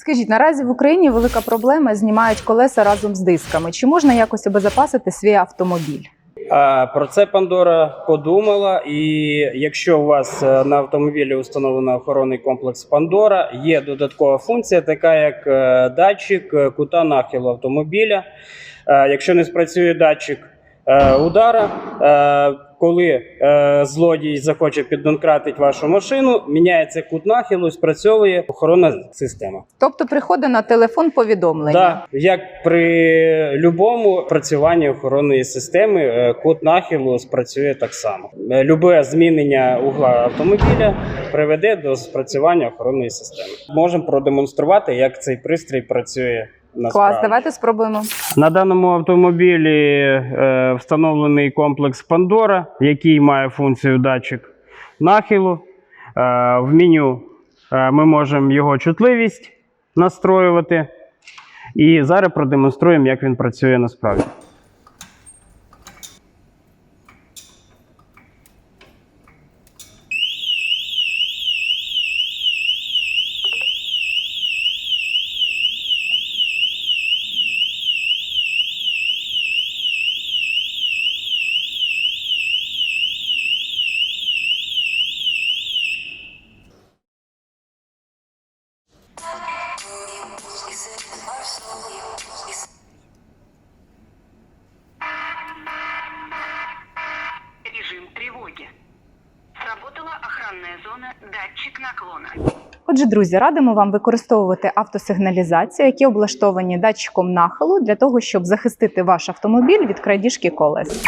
Скажіть, наразі в Україні велика проблема знімають колеса разом з дисками. Чи можна якось обезопасити свій автомобіль? Про це Пандора подумала, і якщо у вас е, на автомобілі установлено охоронний комплекс Пандора, є додаткова функція, така як е, датчик е, кута нахилу автомобіля. Якщо не спрацює датчик удара, коли е, злодій захоче піддонкратити вашу машину, міняється кут нахилу, спрацьовує охоронна система. Тобто приходить на телефон повідомлення. Да, як при любому працюванні охоронної системи, е, код нахилу спрацює так само. Е, Любе змінення угла автомобіля приведе до спрацювання охоронної системи. Можемо продемонструвати, як цей пристрій працює. Клас, давайте спробуємо. На даному автомобілі е, встановлений комплекс Pandora, який має функцію датчик нахилу. Е, в меню е, ми можемо його чутливість настроювати. І зараз продемонструємо, як він працює насправді. Охранная зона «Датчик наклона». Отже, друзі, радимо вам використовувати автосигналізацію, які облаштовані датчиком нахилу для того, щоб захистити ваш автомобіль від крадіжки колес.